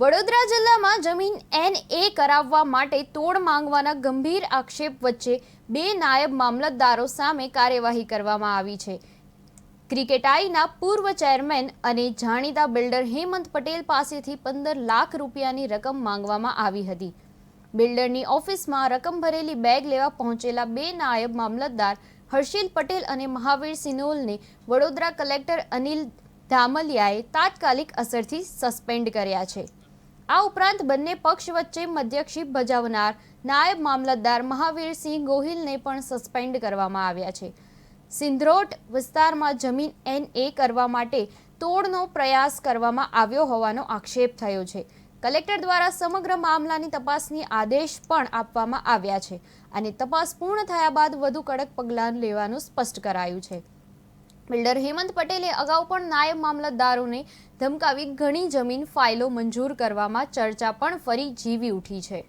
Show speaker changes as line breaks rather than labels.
વડોદરા જિલ્લામાં જમીન એન એ કરાવવા માટે તોડ માંગવાના ગંભીર આક્ષેપ વચ્ચે બે નાયબ મામલતદારો સામે કાર્યવાહી કરવામાં આવી છે. ક્રિકેટાઈના પૂર્વ ચેરમેન અને જાણીતા બિલ્ડર હેમંત પટેલ પાસેથી પંદર લાખ રૂપિયાની રકમ માંગવામાં આવી હતી. બિલ્ડરની ઓફિસમાં રકમ ભરેલી બેગ લેવા પહોંચેલા બે નાયબ મામલતદાર હર્ષિલ પટેલ અને મહાવીર સિનોલને વડોદરા કલેક્ટર અનિલ ધામલિયાએ તાત્કાલિક અસરથી સસ્પેન્ડ કર્યા છે. આ ઉપરાંત બંને પક્ષ વચ્ચે મધ્યક્ષી ભજાવનાર નાયબ મામલતદાર મહાવીરસિંહ ગોહિલને પણ સસ્પેન્ડ કરવામાં આવ્યા છે. સિંધરોટ વિસ્તારમાં જમીન એન એ કરવા માટે તોડનો પ્રયાસ કરવામાં આવ્યો હોવાનો આક્ષેપ થયો છે. કલેક્ટર દ્વારા સમગ્ર મામલાની તપાસની આદેશ પણ આપવામાં આવ્યા છે અને તપાસ પૂર્ણ થયા બાદ વધુ કડક પગલાં લેવાનું સ્પષ્ટ કરાયું છે. બિલ્ડર હેમંત પટેલે અગાઉ પણ નાયબ મામલતદારોને ધમકાવી ઘણી જમીન ફાઇલો મંજૂર કરવામાં ચર્ચા પણ ફરી જીવી ઉઠી છે.